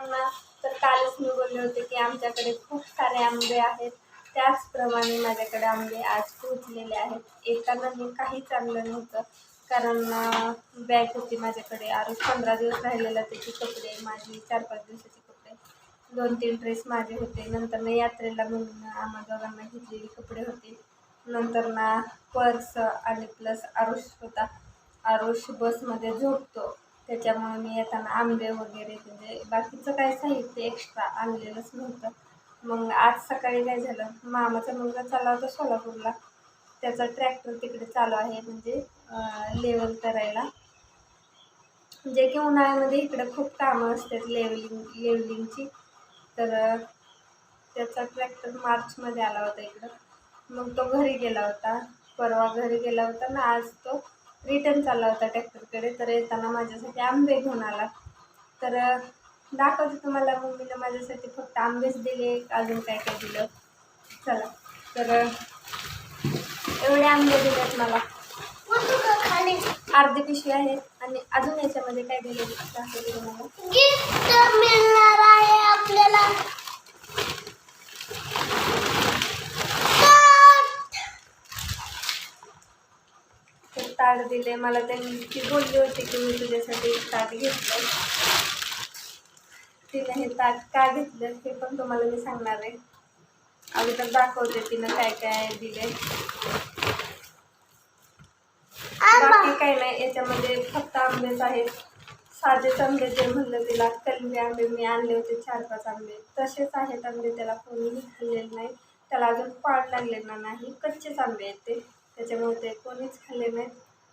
सर्वांना. तर कालच मी बोलले होते की आमच्याकडे खूप सारे आंबे आहेत. त्याचप्रमाणे माझ्याकडे आंबे आज पोचलेले आहेत. येताना मी काही चांगलं नव्हतं. कारण बॅग होती माझ्याकडे. आरोज पंधरा दिवस राहिलेला त्याचे कपडे माझी चार पाच दिवसाचे कपडे. दोन तीन ड्रेस माझे होते. नंतर ना यात्रेला म्हणून आम्हा दोघांना घेतलेले कपडे होते. नंतर ना पर्स आणि प्लस आरुष होता. आरुष बसमध्ये झोपतो. त्याच्यामुळे मी येताना आंबे वगैरे म्हणजे बाकीचं काय साहित्य एक्स्ट्रा आणलेलंच नव्हतं. मग आज सकाळी काय झालं? मामाचा मुलगा चालला होता सोलापूरला. त्याचा ट्रॅक्टर तिकडे चालू आहे म्हणजे लेवल करायला. जे की उन्हाळ्यामध्ये इकडे खूप कामं असतात लेवलिंग लेवलिंगची तर त्याचा ट्रॅक्टर मार्चमध्ये आला होता इकडं. मग तो घरी गेला होता. परवा घरी गेला होता ना आज तो. रिटर्न चालला होता ट्रॅक्टरकडे तर येताना माझ्यासाठी आंबे घेऊन आला. तर दाखवते तुम्हाला मम्मीनं माझ्यासाठी फक्त आंबेच दिले अजून काय काय दिलं. चला. तर एवढे आंबे दिलेत मला. अर्धी पिशवी आहे आणि अजून याच्यामध्ये काय दिले दाखवते गिफ्ट मिळणार आहे आपल्याला. ताट दिले मला त्यांनी ती बोलली होती की मी तुझ्यासाठी एक ताट घेतलं तिने हे ताट का घेतलं हे पण तुम्हाला मी सांगणार आहे. अगोदर दाखवते तिनं काय काय दिले बाकी काही नाही याच्यामध्ये फक्त आंबेच आहेत. साधेच आंबे जे म्हणलं तिला कलमी आंबे मी आणले होते चार पाच आंबे. तसेच आहेत आंबे त्याला कोणीही खाल्लेले नाही. त्याला अजून पाड लागलेला नाही कच्चेच आंबे आहेत ते. त्याच्यामुळे ते कोणीच खाल्ले नाहीत.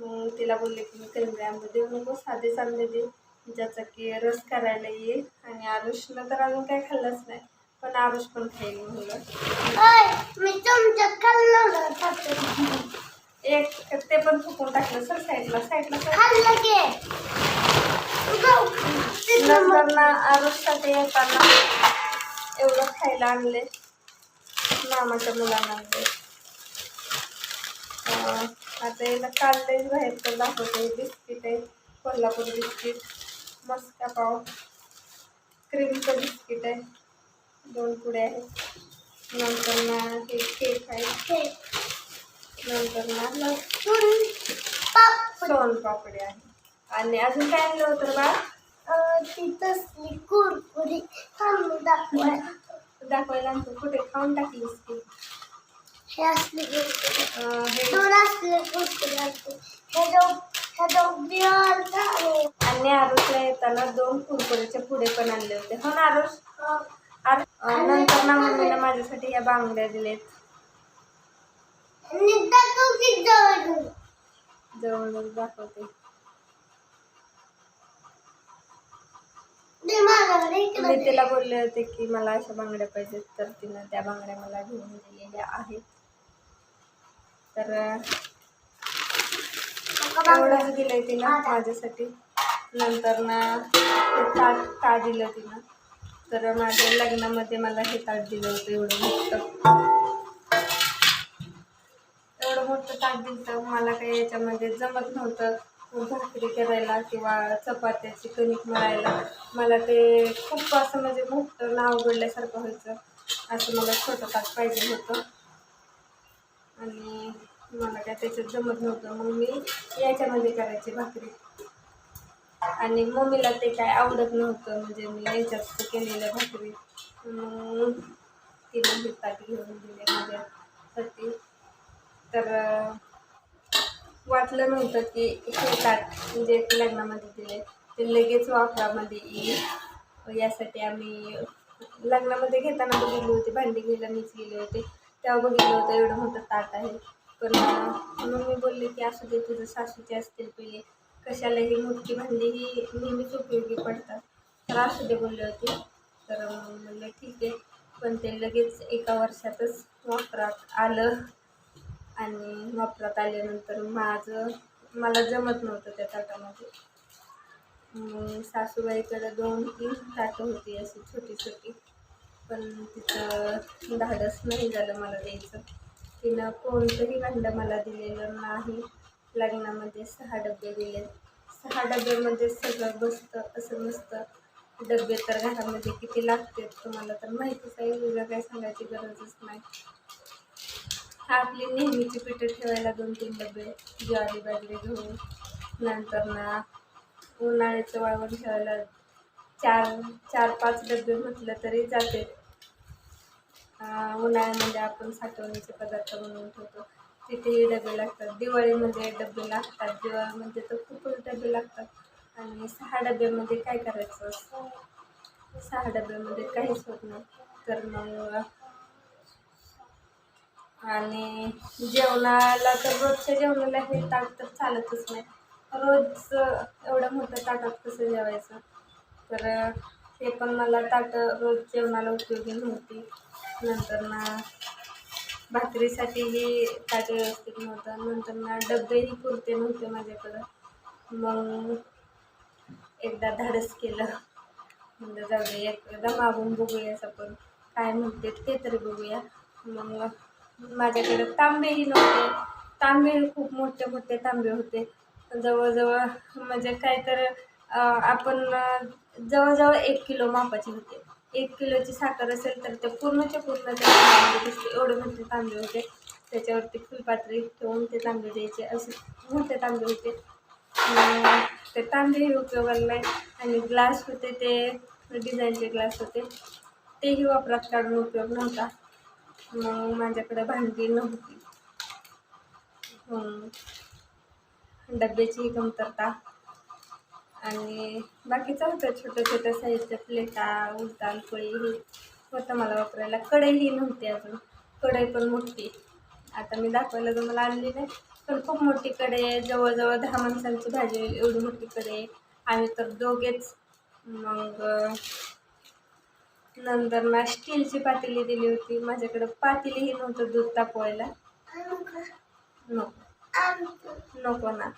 मग तिला बोलले की मी कलमी आंबे देऊ नको साधेच आंबे दे. ज्याचा की रस करायला येईल आणि आरुषनं तर अजून काही खाल्लंच नाही पण आरुष पण खाईल म्हणलं. ओय, मी तुमचं खाल्लं होतं. एक ते पण फुकून टाकलं सर साईडला साईडला सर. खाल्लं की. गो. तिथं मग- नंतर ना आरुषसाठी येताना एवढं खायला आणले. मामाच्या मुलांना आणले. आता याला काढलेच बाहेर तर दाखवते. बिस्किट आहे कोल्हापूर बिस्किट मस्का पाव. क्रीमचं बिस्किट आहे. दोन पुढे आहेत. नंतर ना हे केक आहे. हे, नंतर ना लसूण, पापड. सोन पापडी आहे आणि अजून काय आणलं होतं बा? अं, ती तसली कुरकुरी दाखवाय दाखवायला आणतो. कुठे? खाऊन टाकलीस की. हे असले दोन असले आणि आरुषला येताना दोन कुरकुरेचे पुढे पण आणले होते. हो ना आरुष? नंतर ना मम्मीने माझ्यासाठी या बांगड्या दिलेत. जवळच दाखवते. मी तिला बोलले होते की मला अशा बांगड्या पाहिजेत तर तिनं त्या बांगड्या मला घेऊन दिलेल्या आहेत. तर. एवढंच दिलंय तिनं माझ्यासाठी. नंतर ना हे ताट का दिलं तिनं. तर माझ्या लग्नामध्ये मला हे ताट दिलं होतं एवढं मोठं. एवढं मोठं ताट दिलं मला काही याच्यामध्ये जमत नव्हतं. भाकरी करायला किंवा चपात्याची कणिक मळायला. मला ते खूप असं म्हणजे मोठं नाव उघडल्यासारखं व्हायचं. असं मला छोटं ताट पाहिजे होतं. मला त्याच्यात जमत नव्हतं. मग मी याच्यामध्ये करायची भाकरी. आणि मम्मीला ते काय आवडत नव्हतं म्हणजे मी याच्यात केलेलं भाकरी. मग तिला हे ताट घेऊन दिले माझ्यासाठी तर वाटलं नव्हतं की हे ताट म्हणजे लग्नामध्ये दिले. ते लगेच वापरामध्ये येईल. यासाठी आम्ही लग्नामध्ये घेताना बघितले होती भांडी घ्यायला मीच गेले होते. तेव्हा बघितलं होतं एवढं मोठं ताट आहे. पण मम्मी मग मी बोलले की असू दे तुझं सासूचे असतील पहिले. कशाला ही मोठी भांडी ही नेहमीच उपयोगी पडतात. तर असू दे बोलले होते. तर म्हणलं ठीक आहे. पण ते लगेच एका वर्षातच वापरात आलं. आणि वापरात आल्यानंतर माझं मला जमत नव्हतं त्या ताटामध्ये. मग सासूबाईकडे दोन तीन ताटं होती अशी छोटी छोटी पण तिचं धाडस नाही झालं मला द्यायचं. तिनं कोणतंही भांडं मला दिलेलं नाही. लग्नामध्ये सहा डबे दिले सहा डब्यामध्ये सगळं बसतं असं नसतं डबे तर घरामध्ये किती लागते तुम्हाला तर माहितीच आहे. वेगळं काय सांगायची गरजच नाही. आपली नेहमीची पिठं ठेवायला दोन तीन डबे ज्वारी बाजरी घेऊन. नंतर ना उन्हाळ्याचं वाळवण ठेवायला चार चार पाच डबे म्हटलं तरी जाते. उन्हाळ्यामध्ये आपण साठवणीचे पदार्थ बनवून ठेवतो. तिथेही डबे लागतात. दिवाळीमध्ये डबे लागतात. दिवाळीमध्ये तर खूपच डबे लागतात. आणि सहा डब्यामध्ये काय करायचं सहा डब्यामध्ये काहीच होत नाही. तर मग आणि जेवणाला तर रोजच्या जेवणाला हे ताट तर चालतच नाही. रोज एवढं मोठं ताटात कसं जेवायचं? तर हे पण मला ताट रोज जेवणाला उपयोगी नव्हती. नंतर ना भाकरीसाठीही ताट व्यवस्थित नव्हतं. नंतर ना डबेही पुरते नव्हते माझ्याकडं. मग एकदा धाडस केलं. म्हणजे जाऊ दे एकदा मागून बघूयाच आपण काय म्हणते ते तरी बघूया. मग माझ्याकडे तांबेही नव्हते. तांबे खूप मोठे मोठे तांबे होते. जवळजवळ म्हणजे काय तर आपण जवळजवळ एक किलो मापाचे होते. एक किलोची साखर असेल तर ते पूर्णच्या पूर्ण दिसते. एवढे मोठे तांदूळ होते. त्याच्यावरती फुलपात्री ठेवून ते तांदूळ द्यायचे. असे मोठे तांदूळ होते. ते तांदूळही उपयोगाला नाही. आणि ग्लास होते ते डिझाईनचे ग्लास होते. तेही वापरात काढून उपयोग नव्हता. मग माझ्याकडे भांडी नव्हती. डब्याचीही कमतरता आणि बाकीचं होतं छोटं छोटं साहित्य प्लेटा उलटाल पोळी हे होतं मला वापरायला. कढईही नव्हती अजून. कढई पण मोठी. आता मी दाखवायला तुम्हाला आणली नाही. पण खूप मोठी कढई आहे. जवळजवळ दहा माणसांची भाजी एवढी मोठी कढई आहे. आम्ही तर दोघेच. मग नंतर ना स्टीलची पातेली दिली होती. माझ्याकडं पातेलीही नव्हतं दूध तापवायला. नको. नको ना.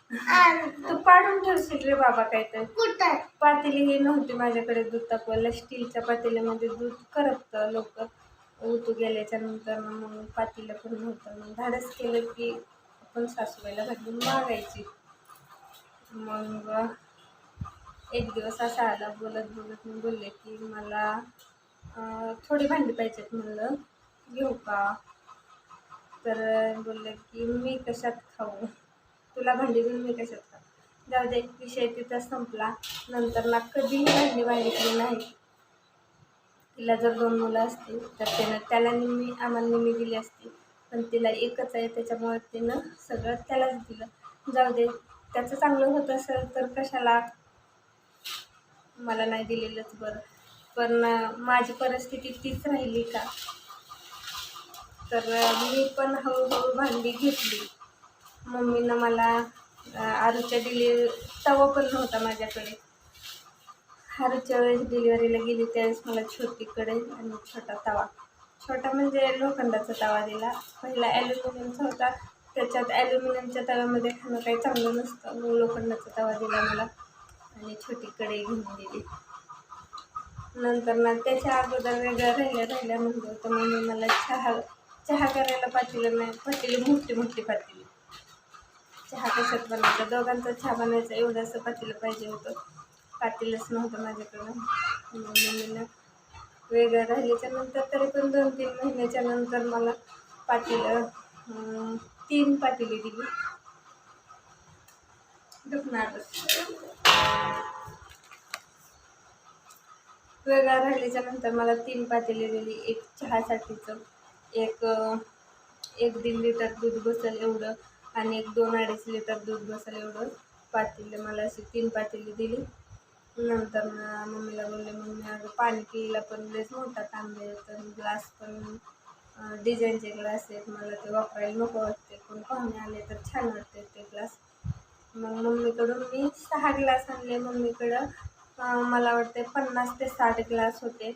तू पाडून ठेवशील रे बाबा काय तर कुठं? पातेली ही नव्हती माझ्याकडे दूध तापवायला. स्टीलच्या पातेल्यामध्ये दूध करपतं लवकर उतू गेल्याच्यानंतर मग पातेलं पण नव्हतं. मग धाडस केलं की आपण सासूबाईला घालून मागायची. मग एक दिवस असा आला बोलत बोलत मी बोलले की मला थोडी भांडी पाहिजेत म्हणलं. घेऊ का? तर बोलले की मी कशात खाऊ? तुला भांडी देऊन मी कशात खाऊ? जाऊ दे विषय तिथं संपला. नंतर ना कधीही भांडी मागितली नाही. तिला जर दोन मुलं असतील तर त्यानं त्याला निम्मी आम्हाला निम्मी दिली असती. पण तिला एकच आहे त्याच्यामुळे तिनं सगळं त्यालाच दिलं. जाऊ दे त्याचं चांगलं होत असेल तर कशाला? मला नाही दिलेलंच बरं. पण माझी परिस्थिती तीच राहिली का? तर मी पण हळूहळू भांडी घेतली. मम्मीनं मला आरूच्या दिली तवा पण नव्हता माझ्याकडे. आरूच्या वेळेस डिलिव्हरीला गेली त्यावेळेस मला छोटी कढई आणि छोटा तवा. छोटा म्हणजे लोखंडाचा तवा दिला. पहिला ॲल्युमिनियमचा होता. त्याच्यात ॲल्युमिनियमच्या तव्यामध्ये खाणं काही चांगलं नसतं. मग लोखंडाचा तवा दिला मला आणि छोटी कढई घेऊन दिली नंतर ना त्याच्या अगोदर वेगळं राहिल्या राहिल्या म्हणलं होतं मम्मी मला चहा चहा करायला पातेलं नाही पातेली मोठी मोठी पातेली. चहा कशात बनवायचा? दोघांचा चहा बनायचा एवढंसं पातेलं पाहिजे होतं. पातेलंच नव्हतं माझ्याकडं. मग मम्मीनं वेगळं राहिल्याच्या नंतर तरी पण दोन तीन महिन्याच्या नंतर मला पातेलं तीन पातेली दिली. दुखणारच. वेगळा राहिल्याच्या नंतर मला तीन पातेली दिली एक चहासाठीचं. एक एक दीड लिटर दूध बसेल एवढं आणि एक दोन अडीच लिटर दूध बसेल एवढं. पातेली मला अशी तीन पातेली दिली. नंतर मम्मीला बोलले मम्मी अगं पाणी पिला पण लयच मोठा तांबे तर ग्लास पण डिझाईनचे ग्लास आहेत. मला ते वापरायला नको वाटते पण पाहुणे आले तर छान वाटते ते ग्लास. मग मम्मीकडून मी सहा ग्लास आणले. मम्मीकडं मला वाटते पन्नास ते साठ ग्लास होते.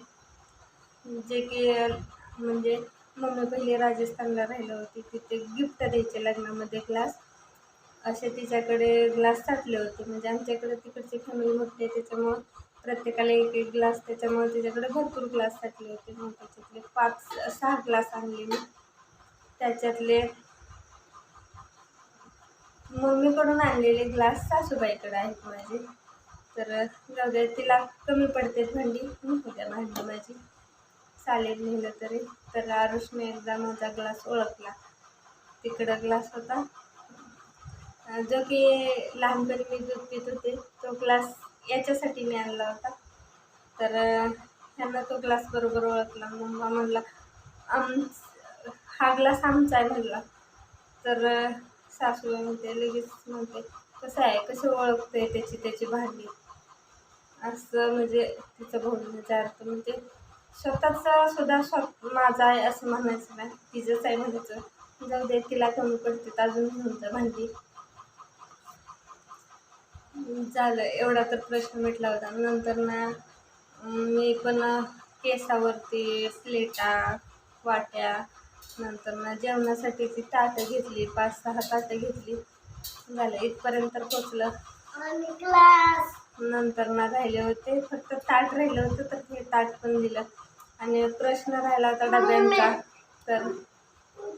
जे की म्हणजे मम्मी पहिले राजस्थानला राहिलं होती तिथे गिफ्ट द्यायचे लग्नामध्ये ग्लास असे तिच्याकडे ग्लास साठले होते. म्हणजे आमच्याकडे तिकडची फॅमिली मोठी आहे त्याच्यामुळं प्रत्येकाला एक एक ग्लास त्याच्यामुळे तिच्याकडे भरपूर ग्लास साठले होते. मग त्याच्यातले पाच सहा ग्लास आणले मी. त्याच्यातले मम्मीकडून आणलेले ग्लास सासूबाईकडे आहेत माझे. तर जाऊ दे तिला कमी पडते भांडी नको द्या भांडी माझी. चालेल नेलं तरी. तर आरुषने एकदा माझा ग्लास ओळखला. तिकडं ग्लास होता. जो की लहानपणी मी दूध पित होते तो ग्लास याच्यासाठी मी आणला होता. तर त्यांना तो ग्लास बरोबर ओळखला. मम्मा म्हणला आम हा ग्लास आमचा आहे म्हणला. तर सासू सासूबाई म्हणते लगेच म्हणते कसं आहे? कसं ओळखते त्याची त्याची भांडी? असं म्हणजे तिचं बोलण्याचा अर्थ म्हणजे स्वतःचा सुद्धा स्व माझा आहे असं म्हणायचं नाही. तिचंच आहे म्हणायचं. जाऊ दे तिला कमी पडते अजून जा भांडी. झालं एवढा तर प्रश्न मिटला होता. नंतर ना मी पण केसावरती प्लेटा वाट्या नंतर ना जेवणासाठी ती ताटं घेतली पाच सहा ताटं घेतली. झालं इथपर्यंत पोचलं. आणि ग्लास नंतर ना राहिले होते फक्त ताट राहिलं होतं तर ते ताट पण दिलं. आणि प्रश्न राहिला होता डब्यांचा तर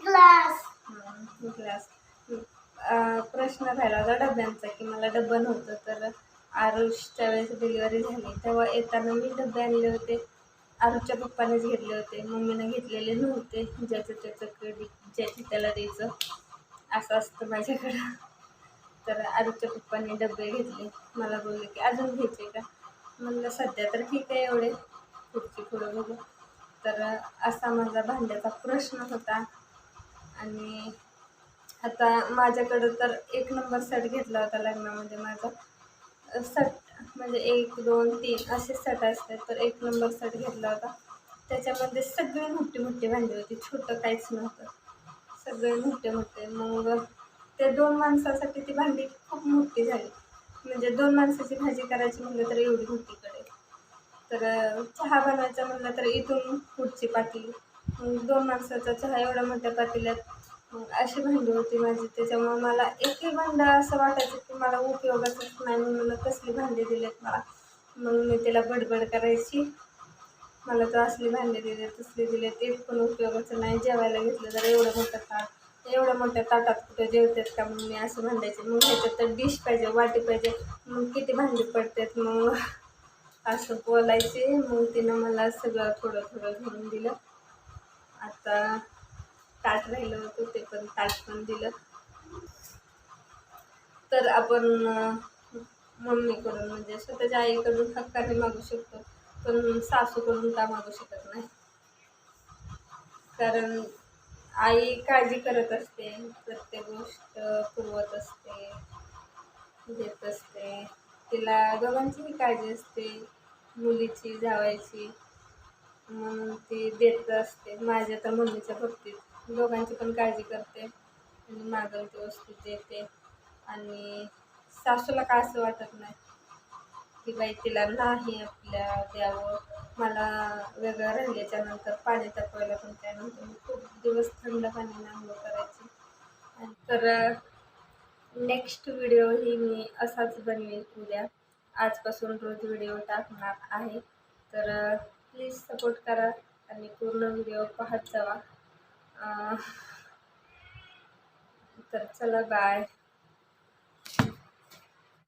ग्लास. ग्लास. प्रश्न राहिला होता डब्यांचा की मला डबं नव्हतं तर आरुषच्या वेळेस डिलिव्हरी झाली. तेव्हा येताना मी डबे आणले होते. आरुषच्या पप्पानेच घेतले होते. मम्मीनं घेतलेले नव्हते. ज्याचं त्याचं क्रेडिट ज्याची त्याला द्यायचं असं असतं माझ्याकडं. तर आरुषच्या पप्पांनी डबे घेतले. मला बोलले की अजून घ्यायचे का? म्हणलं सध्या तर ठीक आहे एवढे. पुढची पुढं बघू. तर असा माझा भांड्याचा प्रश्न होता. आणि आता माझ्याकडं तर एक नंबर सेट घेतला होता लग्नामध्ये माझा. सट म्हणजे एक दोन तीन असे सट असतात तर एक नंबर सेट घेतला होता. त्याच्यामध्ये सगळे मोठी मोठी भांडी होती. छोटं काहीच नव्हतं. सगळे मोठे मोठे. मग ते दोन माणसासाठी ती भांडी खूप मोठी झाली. म्हणजे दोन माणसाची भाजी करायची म्हणलं तर एवढी मोठी तर चहा बनवायचा म्हणलं तर इथून पुढची पातेली मग दोन माणसाचा चहा एवढ्या मोठ्या पातेल्यात. अशी भांडी होती माझी. त्याच्यामुळे मला एकही भांडं असं वाटायचं की मला उपयोगाचंच नाही म्हणून कसली भांडी दिलेत मला? मग मी तिला बडबड करायची. मला तर असली भांडी दिले तसली दिले ते पण उपयोगाचं नाही. जेवायला घेतलं तर एवढं मोठं ताट. एवढ्या मोठ्या ताटात कुठं जेवतात का? मग मी असं भांडायचे. मग ह्याच्यात तर डिश पाहिजे वाटी पाहिजे. मग किती भांडी पडतात मग? असं बोलायचे. मग तिनं मला सगळं थोडं थोडं घेऊन दिलं. आता ताट राहिलं होतं ते पण ताट पण दिलं. तर आपण मम्मीकडून म्हणजे स्वतःच्या आईकडून हक्काने मागू शकतो पण सासूकडून का मागू शकत नाही? कारण आई काळजी करत असते प्रत्येक गोष्ट पुरवत असते देत असते. तिला दोघांचीही काळजी असते. मुलीची जावायची. म्हणून ती देत असते. माझ्या तर मम्मीच्या बाबतीत. दोघांची पण काळजी करते. आणि मागल ती वस्तू देते. आणि सासूला का असं वाटत नाही? की बाई तिला नाही आपल्या द्यावं. मला वेगळं राहिल्याच्या नंतर पाणी तापवायला पण त्यानंतर मी खूप दिवस थंड पाणी आंघोळ करायची. आणि तर नेक्स्ट व्हिडिओ ही मी असाच बनवेन उद्या. आजपासून रोज व्हिडिओ टाकणार आहे. तर प्लीज सपोर्ट करा आणि पूर्ण व्हिडिओ पाहत जावा. तर चला बाय